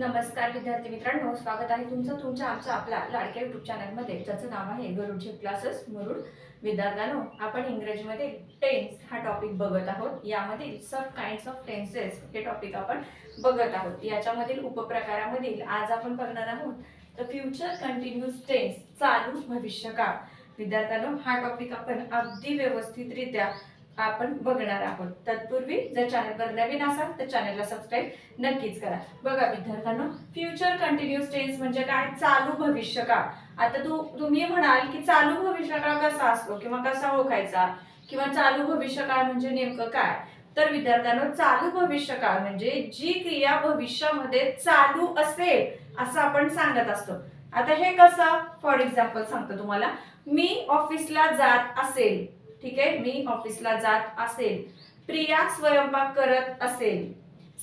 नमस्कार विद्यार्थी मित्रांनो स्वागत आहे तुमचं तुमच्या आमच्या आपल्या लाडक्या युट्यूब चॅनलमध्ये ज्याचं नाव आहे गरुडचे क्लासेस मुरुड विद्यार्थ्यानो. आपण इंग्रजीमध्ये टेन्स हा टॉपिक बघत आहोत. यामधील सब काइंड्स ऑफ टेन्सेस हे टॉपिक आपण बघत आहोत. याच्यामधील उपप्रकारामधील आज आपण बघणार आहोत तर फ्युचर कंटिन्यूस टेन्स चालू भविष्यकाळ. विद्यार्थ्यांनो हा टॉपिक आपण अगदी व्यवस्थितरित्या आपण बघणार आहोत. तत्पूर्वी जर चॅनलवर नवीन असाल तर चॅनलला सबस्क्राईब नक्कीच करा. बघा विद्यार्थ्यांनो फ्युचर कंटिन्युअस टेन्स म्हणजे काय? चालू भविष्यकाळ आता तू तुम्ही म्हणाल की चालू भविष्यकाळ कसा असतो किंवा कसा ओळखायचा? किंवा चालू भविष्यकाळ म्हणजे नेमकं काय? तर विद्यार्थ्यांनो चालू भविष्यकाळ म्हणजे जी क्रिया भविष्यामध्ये चालू असेल असं आपण सांगत असतो. आता हे कसं? फॉर एक्झाम्पल सांगतो तुम्हाला. मी ऑफिसला जात असेल. ठीक आहे? मी ऑफिसला जात असेल. प्रिया स्वयंपाक करत असेल.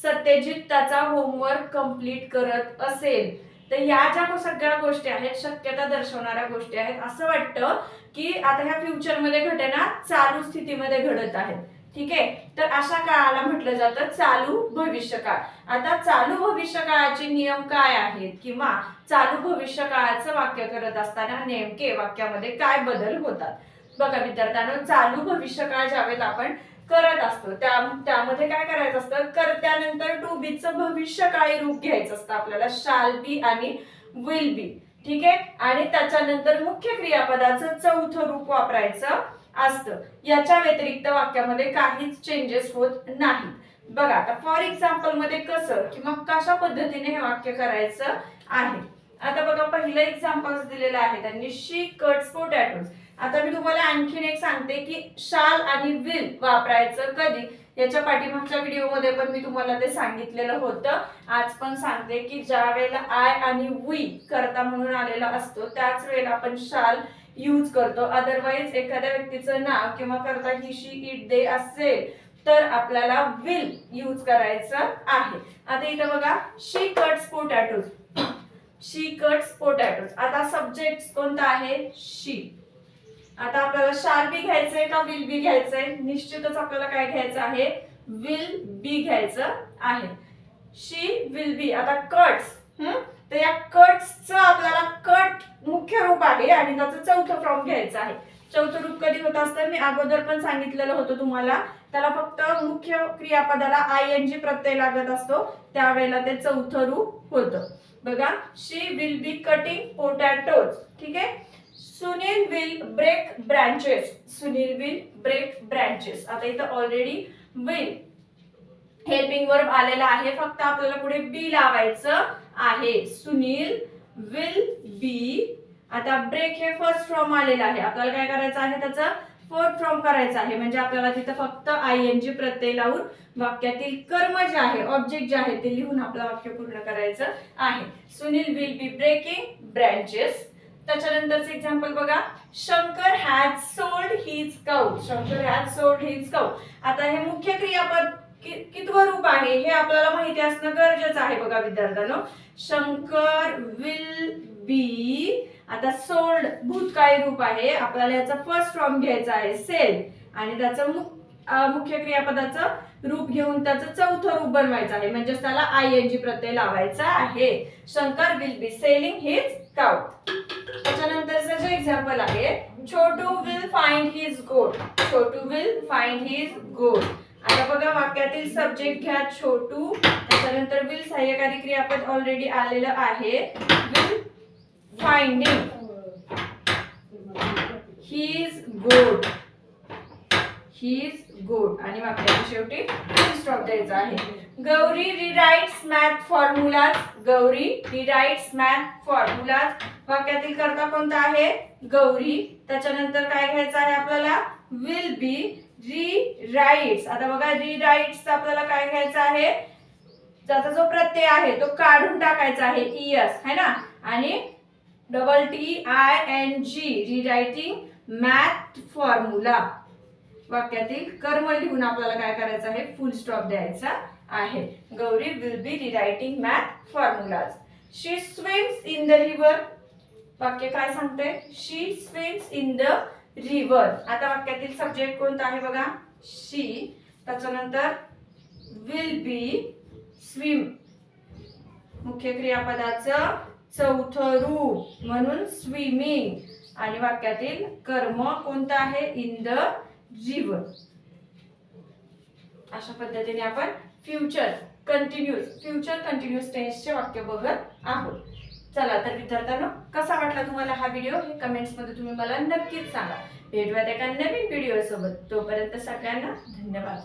सत्यजित त्याचा होमवर्क कंप्लीट करत असेल. तर या ज्या सगळ्या गोष्टी आहेत शक्यता दर्शवणाऱ्या गोष्टी आहेत असं वाटतं की आता ह्या फ्युचरमध्ये घटना चालू स्थितीमध्ये घडत आहेत. ठीक आहे? तर अशा काळाला म्हटलं जातं चालू भविष्यकाळ. आता चालू भविष्यकाळाचे नियम काय आहेत? किंवा चालू भविष्यकाळाचं वाक्य करत असताना नेमके वाक्यामध्ये काय बदल होतात? बघा विद्यार्थ्यांनो चालू भविष्यकाळ ज्यावेळेस आपण करत असतो त्या त्यामध्ये काय करायचं असतं? करत्यानंतर टू बीचं भविष्यकाळी रूप घ्यायचं असतं आपल्याला शाल बी आणि विल बी ठीक आहे? आणि त्याच्यानंतर मुख्य क्रियापदाचं चौथं रूप वापरायचं असतं. याच्या व्यतिरिक्त वाक्यामध्ये काहीच चेंजेस होत नाही बघा आता फॉर एक्झाम्पलमध्ये कसं किंवा कशा पद्धतीने हे वाक्य करायचं आहे? आता बघा पहिलं एक्झाम्पल दिलेलं आहे. त्यांनी शी कट्स पोटॅटोज आता मी तुम्हाला आणखीन एक सांगते की शाल आणि विल वापरायचं कधी? याच्या पाठीमागच्या व्हिडिओमध्ये पण मी तुम्हाला ते सांगितलेलं होतं. आज पण सांगते की ज्या वेळेला आय आणि वी करता म्हणून आलेला असतो त्याच वेळेला आपण शाल यूज करतो. अदरवाईज एखाद्या व्यक्तीचं नाव किंवा करता ही शी इट दे असेल तर आपल्याला विल यूज करायचं आहे. आता इथं बघा she cuts potatoes she cuts potatoes आता सब्जेक्ट कोणता आहे? शी आता आपल्याला शाल बी घ्यायचंय का विल बी घ्यायचंय? निश्चितच आपल्याला काय घ्यायचं आहे? विल बी घ्यायचं आहे. शी विल बी आता कट्स तर या कट्सचं आपल्याला कट मुख्य रूप आहे आणि त्याचं चौथं फॉर्म घ्यायचं आहे. चौथं रूप कधी होत असतं? मी अगोदर पण सांगितलेलं होतं तुम्हाला. त्याला फक्त मुख्य क्रियापदाला आय एन जी प्रत्यय लागत असतो. त्यावेळेला ते चौथं रूप होतं. बघा she will be cutting potatoes ठीक आहे? Sunil will break branches Sunil will break branches आता इथं ऑलरेडी विल हेल्पिंग वर्ब आलेला आहे. फक्त आपल्याला पुढे बी लावायचं आहे. सुनील विल बी आता ब्रेक हे फर्स्ट फ्रॉम आलेलं आहे. आपल्याला काय करायचं आहे? त्याचं फोर्थ फ्रॉम करायचं आहे. म्हणजे आपल्याला तिथं फक्त आय एन जी प्रत्यय लावून वाक्यातील कर्म जे आहे ऑब्जेक्ट जे आहे ते लिहून आपलं वाक्य पूर्ण करायचं आहे. Sunil will be breaking branches त्याच्यानंतरचं एक्झाम्पल बघा. Shankar has sold his cow Shankar has sold his cow आता हे मुख्य क्रियापद कि- कितवं रूप आहे? हे आपल्याला माहिती असणं गरजेचं आहे बघा विद्यार्थ्यांनो. शंकर विल बी आता सोल्ड भूतकाळी रूप आहे. आपल्याला याचा फर्स्ट फॉर्म घ्यायचा आहे सेल. आणि त्याचं मुख्य क्रियापदाचं रूप घेऊन त्याचं चौथं रूप बनवायचं आहे. म्हणजेच त्याला आय एन जी प्रत्यय लावायचा आहे. Shankar will be selling his cow त्याच्यानंतरचं जे एक्झाम्पल आहे छोटू विल फाइंड हिज गोट छोटू विल फाइंड हिज गोट आता बघा वाक्यातील सब्जेक्ट घ्या छोटू. त्याच्यानंतर विल सहाय्यकारी क्रियापद ऑलरेडी आलेलं आहे. Will finding good he is good आणि वाक्याच्या शेवटी फुल स्टॉप द्यायचा आहे. Gauri rewrites math formulas Gauri rewrites math formulas वाक्यातील करता कोणता आहे? गौरी. त्याच्यानंतर काय घ्यायचं आहे आपल्याला? विल बी री राईट्स आता बघा री राईट्स आपल्याला काय घ्यायचं आहे? त्याचा जो प्रत्यय आहे तो काढून टाकायचा आहे. इयस है ना? आणि double T I N G rewriting math formula वाक्यातील कर्म लिहून आपल्याला काय करायचं आहे? फुल स्टॉप द्यायचा आहे. Gauri will be rewriting math formulas she swims in the river वाक्य काय सांगते she swims in the river आता वाक्यातील सब्जेक्ट कोणता आहे बघा? शी त्याच्यानंतर विल बी स्विम मुख्य क्रियापदाचं चौथं रूप म्हणून स्विमिंग. आणि वाक्यातील कर्म कोणतं आहे? इन द जीवन अशा पद्धतीने आपण फ्युचर कंटिन्यूस फ्युचर कंटिन्यूस टेन्सचे वाक्य बघत आहोत. चला तर विद्यार्थ्यांना कसा वाटला तुम्हाला हा व्हिडिओ हे कमेंट्समध्ये तुम्ही मला नक्कीच सांगा. भेटूयात एका नवीन व्हिडिओसोबत तोपर्यंत सगळ्यांना धन्यवाद.